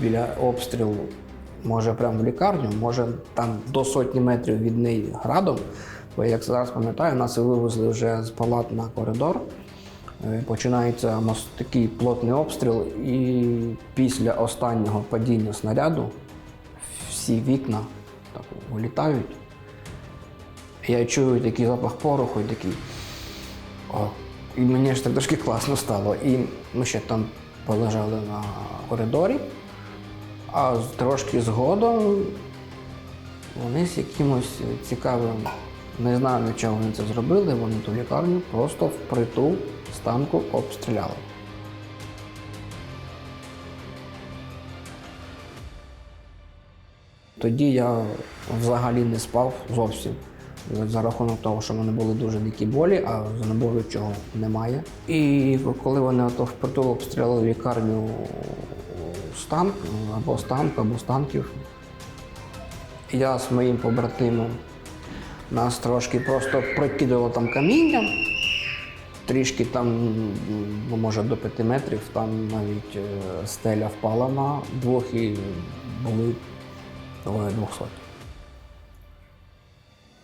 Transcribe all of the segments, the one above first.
біля обстрілу, може прямо в лікарню, може там до сотні метрів від неї градом. Бо як зараз пам'ятаю, нас вивезли вже з палат на коридор. Е, Починається такий плотний обстріл, і після останнього падіння снаряду всі вікна так вилітають. Я чую такий запах пороху і такий. О, і мені ж так трошки класно стало. І ми ще там полежали на коридорі, а трошки згодом вони з якимось цікавим, не знаю, для чого вони це зробили, вони ту лікарню просто впритул з танку обстріляли. Тоді я взагалі не спав зовсім. За- рахунок того, що в мене були дуже дикі болі, а знеболюючого немає. І коли вони ото впритул обстріляли лікарню з танк, або з або з танків, я з моїм побратимом нас трошки просто прокидало там камінням. Трішки там, ну, може, до п'яти метрів, там навіть е, стеля впала на двох і були двоє двохсот.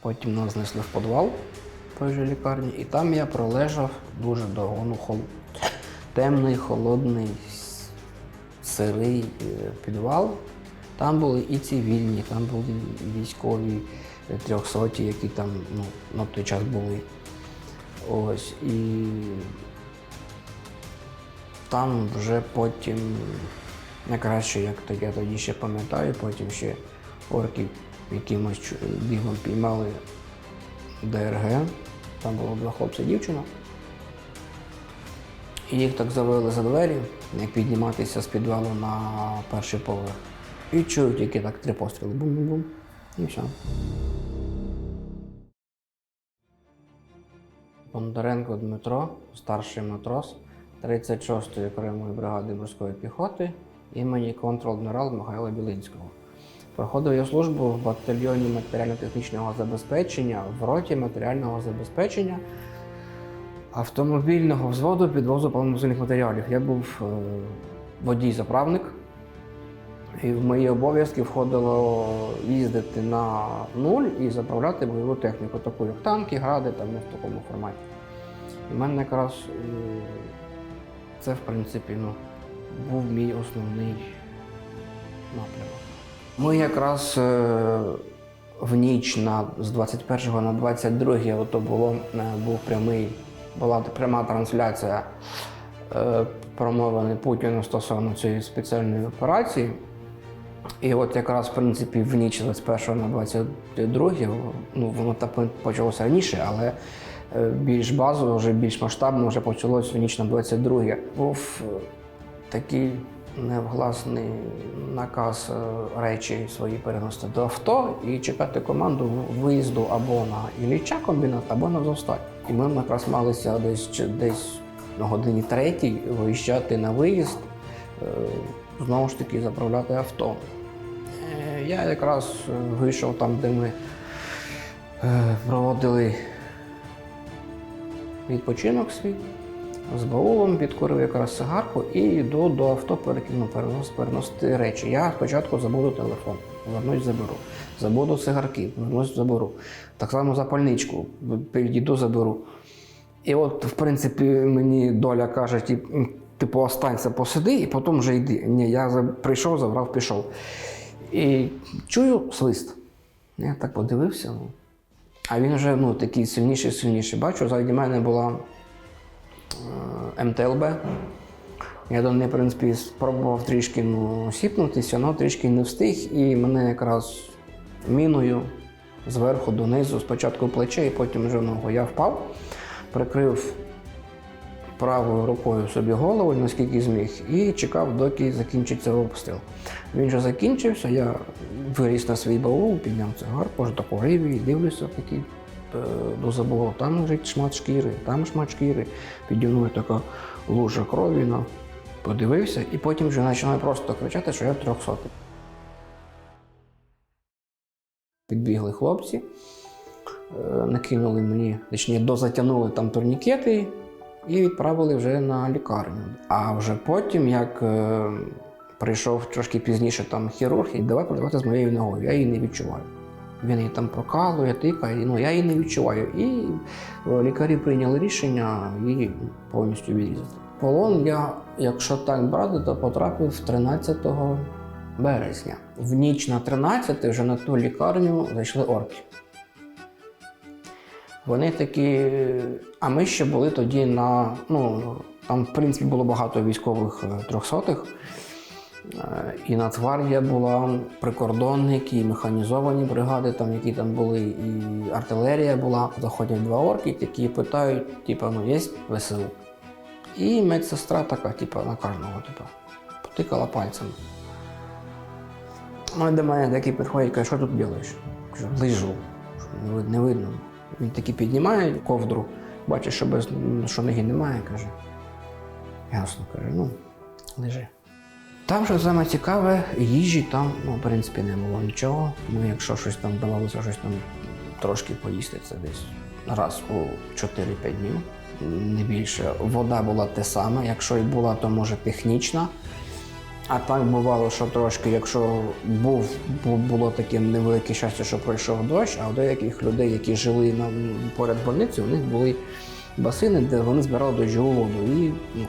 Потім нас знесли в підвал той же лікарні, і там я пролежав дуже довго. Ну, хол... темний, холодний, сирий е, підвал. Там були і цивільні, там були військові трьохсоті, які там ну, на той час були. Ось і там вже потім, найкраще, як то я тоді ще пам'ятаю, потім ще орки якимось бігом піймали ДРГ. Там було два хлопці дівчина. І їх так завели за двері, як підніматися з підвалу на перший поверх. І чують тільки так три постріли. Бум-бум-бум. І все. Бондаренко Дмитро, старший матрос 36-ї окремої бригади морської піхоти імені контр-адмірал Михайла Білинського. Проходив я службу в батальйоні матеріально-технічного забезпечення в роті матеріального забезпечення автомобільного взводу підвозу паливно-мазильних матеріалів. Я був е, водій-заправник, і в мої обов'язки входило їздити на нуль і заправляти бойову техніку, таку як танки, гради, там ну, в такому форматі. І в мене якраз е, це, в принципі, ну, був мій основний напрямок. Ми якраз е, в ніч на, з 21 на 22 ото було, був прямий, була пряма трансляція е, промовини Путіна стосовно цієї спеціальної операції. І от якраз, в принципі, в ніч з 21 на 22, ну воно так почалося раніше, але е, більш базово, вже більш масштабно вже почалось в ніч на 22. Був е, такий невгласний наказ речі свої переносити до авто і чекати команду виїзду або на Ілліча комбінат, або на Зосталь. І ми якраз малися десь десь на годині третій виїжджати на виїзд, е, знову ж таки заправляти авто. Е, Я якраз е, вийшов там, де ми проводили відпочинок свій з баулом, підкурив якраз сигарку і йду до авто перекину, перенос, переносити речі. Я спочатку забуду телефон, вернусь, заберу. Забуду цигарки, вернусь, заберу. Так само запальничку, підійду, заберу. І от, в принципі, мені доля каже, типу, останься, посиди, і потім вже йди. Ні, я прийшов, забрав, пішов. І чую свист. Я так подивився. ну. А він вже ну, такий сильніший, сильніший. Бачу, ззаді мене була е, МТЛБ. Я до неї, в принципі, спробував трішки ну, сіпнутися, але трішки не встиг, і мене якраз міною зверху донизу, спочатку плече, і потім вже ногу. Я впав, прикрив правою рукою собі голову, наскільки зміг, і чекав, доки закінчиться обстріл. Він вже закінчився, я виріс на свій баул, підняв цигарку, вже таку риві, дивлюся такий е, до забору. Там лежить шмат шкіри, там шмат шкіри, піді мною така лужа крові. Подивився, і потім вже починаю просто кричати, що я трьохсотий. Підбігли хлопці, е, накинули мені, точніше, дозатягнули там турнікети і відправили вже на лікарню. А вже потім, як е, Прийшов трошки пізніше там хірург і давай працювати з моєю ногою. Я її не відчуваю. Він її там прокалує, тикає, ну я її не відчуваю. І е, лікарі прийняли рішення її повністю відрізати. Полон я, якщо так брати, то потрапив 13 березня. В ніч на 13 вже на ту лікарню зайшли орки. Вони такі. А ми ще були тоді на. Ну, там, в принципі, було багато військових е, трьохсотих. Е, І Нацгвардія була, прикордонники, і механізовані бригади, там, які там були, і артилерія була. Заходять два орки, які питають, типу, ну, є ВСУ. І медсестра така, типу, на кожного, типу, потикала пальцем. Ну, до мене такий підходить, каже, що тут робиш? Кажу, лежу. Що не видно. Він такий піднімає ковдру, бачить, що, без, що ноги немає, каже. Ясно, каже, ну, лежи. Там, що саме цікаве, їжі там, ну, в принципі, не було нічого. Ми, якщо щось там давалося, щось там трошки поїсти, це десь раз у 4-5 днів, не більше. Вода була те саме, якщо і була, то може технічна. А так бувало, що трошки, якщо був, було таке невелике щастя, що пройшов дощ, а у деяких людей, які жили на, поряд больниці, у них були басейни, де вони збирали дощову воду і ну,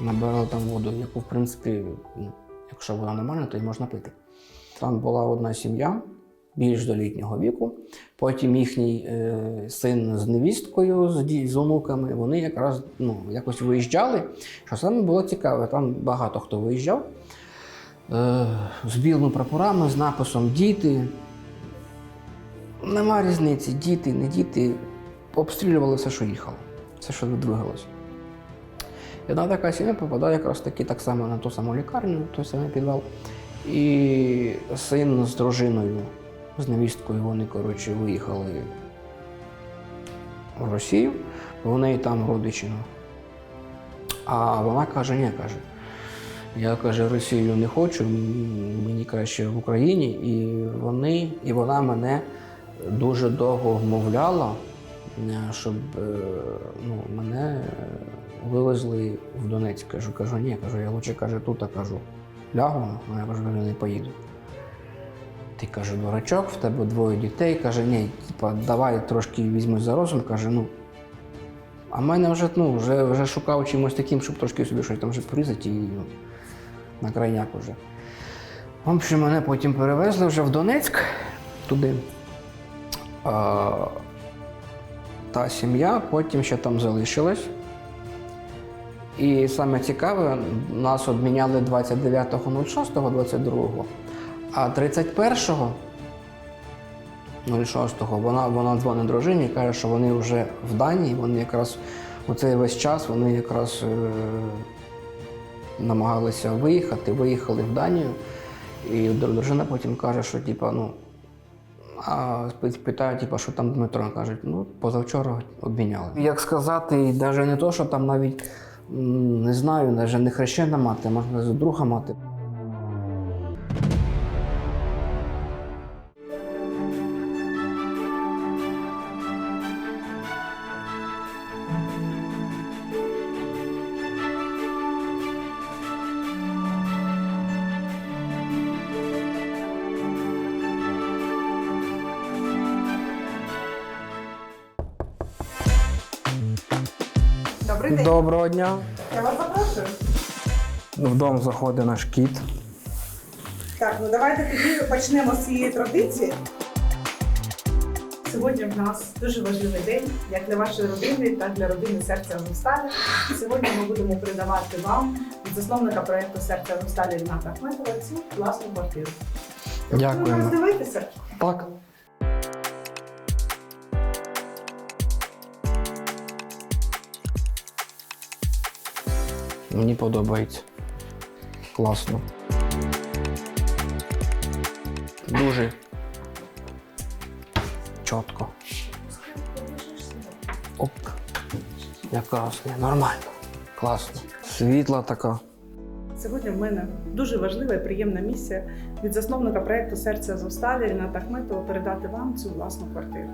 набирали там воду, яку, в принципі, ну, якщо вона нормальна, то й можна пити. Там була одна сім'я більш до літнього віку. Потім їхній е, син з невісткою, з, онуками, вони якраз ну, якось виїжджали. Що саме було цікаве, там багато хто виїжджав е, з білими прапорами, з написом Діти. Нема різниці, діти, не діти. Обстрілювали все, що їхало, все, що видвигалося. І одна така сім'я попадає якраз таки так само на ту саму лікарню, той самий підвал. І син з дружиною, з невісткою, вони, коротше, виїхали в Росію, бо в неї там родичі. ну. А вона каже, ні, каже. Я каже, Росію не хочу, мені краще в Україні. І вони, і вона мене дуже довго вмовляла, е, щоб е, ну, мене вивезли в Донецьк. Кажу, кажу, ні, кажу, я лучше каже, тут а кажу, лягу, а я кажу, не поїду. Ти каже, дурачок, в тебе двоє дітей. Каже, ні, типа, давай трошки візьмусь за розум. Каже, ну. А в мене вже, ну, вже, вже шукав чимось таким, щоб трошки собі щось там вже порізати і ну, на крайняк уже. В общем, мене потім перевезли вже в Донецьк туди. А, та сім'я потім ще там залишилась. І саме цікаве, нас обміняли 29.06.22, а 31-го 06-го вона, вона дзвонить дружині і каже, що вони вже в Данії, вони якраз у цей весь час вони якраз е, намагалися виїхати, виїхали в Данію. І дружина потім каже, що типа, ну. А питаю, типа, що там Дмитро кажуть, ну, позавчора обміняли. Як сказати, навіть не то, що там навіть не знаю, навіть не хрещена мати, можна друга мати. Добрий день. Доброго дня. Я вас запрошую. В дом заходить наш кіт. Так, ну давайте тоді почнемо з цієї традиції. Сьогодні в нас дуже важливий день, як для вашої родини, так і для родини серця Азовсталі. Сьогодні ми будемо передавати вам від засновника проєкту серця Азовсталі Ріната Ахметова цю власну квартиру. Ви Дякуємо. роздивитися. Так. Мені подобається. Класно. Дуже чітко. Оп. Якраз не нормально. Класно. Світла така. Сьогодні в мене дуже важлива і приємна місія від засновника проєкту Серце Азовсталі Ріната Ахметова передати вам цю власну квартиру.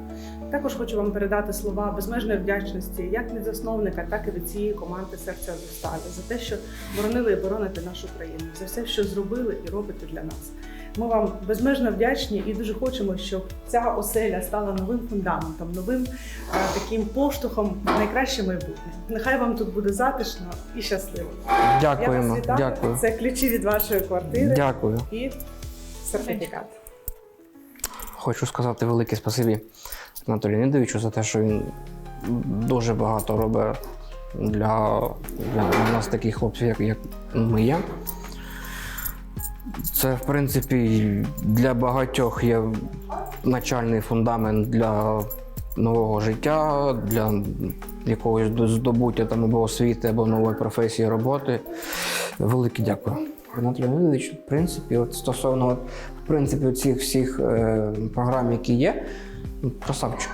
Також хочу вам передати слова безмежної вдячності як від засновника, так і від цієї команди Серця Азовсталі за те, що боронили і бороните нашу країну, за все, що зробили і робите для нас. Ми вам безмежно вдячні і дуже хочемо, щоб ця оселя стала новим фундаментом, новим е, таким поштовхом в найкраще майбутнє. Нехай вам тут буде затишно і щасливо. Я вас вітаю. Дякую. Це ключі від вашої квартири Дякую. і сертифікат. Хочу сказати велике спасибі Анатолію Леонідовичу за те, що він дуже багато робить для, для нас таких хлопців, як, як ми є. Це, в принципі, для багатьох є начальний фундамент для нового життя, для якогось здобуття там або освіти, або нової професії роботи. Велике дякую. Анатолій Леонідович, в принципі, от стосовно от, в принципі, цих всіх е, програм, які є, красавчик.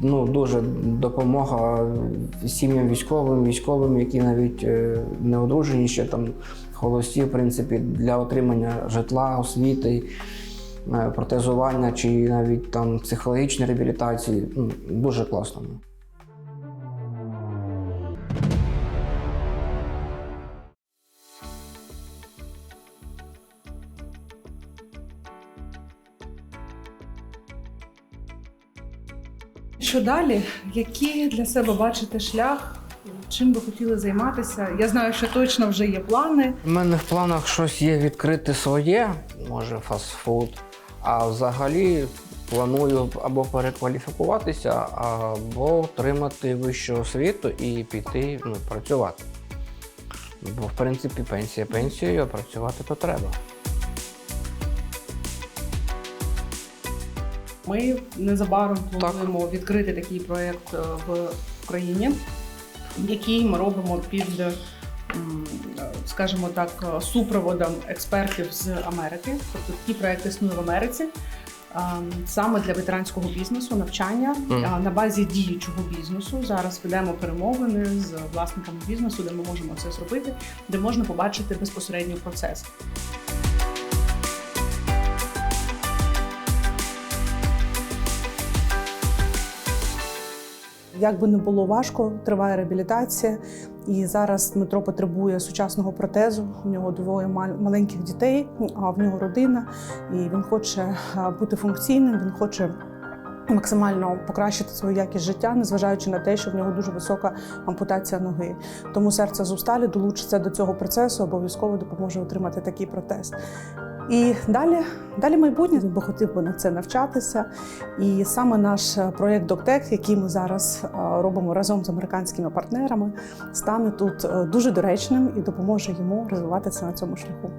Ну, дуже допомога сім'ям військовим, військовим, які навіть е, не одружені ще там холості, в принципі, для отримання житла, освіти, е, протезування чи навіть там психологічної реабілітації. Ну, дуже класно. Що далі? Який для себе бачите шлях? Чим би хотіли займатися? Я знаю, що точно вже є плани. У мене в планах щось є відкрити своє, може фастфуд. А взагалі планую або перекваліфікуватися, або отримати вищу освіту і піти ну, працювати. Бо, в принципі, пенсія пенсією, а працювати то треба. Ми незабаром плануємо відкрити такий проєкт е, в Україні, який ми робимо під, скажімо так, е, супроводом експертів з Америки. Тобто такий проєкт існує в Америці. е, Саме для ветеранського бізнесу навчання е, на базі діючого бізнесу. Зараз ведемо перемовини з власниками бізнесу, де ми можемо це зробити, де можна побачити безпосередньо процес. Як би не було важко, триває реабілітація, і зараз Дмитро потребує сучасного протезу. У нього двоє мал- маленьких дітей, а в нього родина, і він хоче бути функційним. Він хоче максимально покращити свою якість життя, незважаючи на те, що в нього дуже висока ампутація ноги. Тому серце Зусталі долучиться до цього процесу, обов'язково допоможе отримати такий протез. І далі, далі майбутнє він би хотів би на це навчатися. І саме наш е, проєкт Доктек, який ми зараз е, робимо разом з американськими партнерами, стане тут е, дуже доречним і допоможе йому розвиватися на цьому шляху.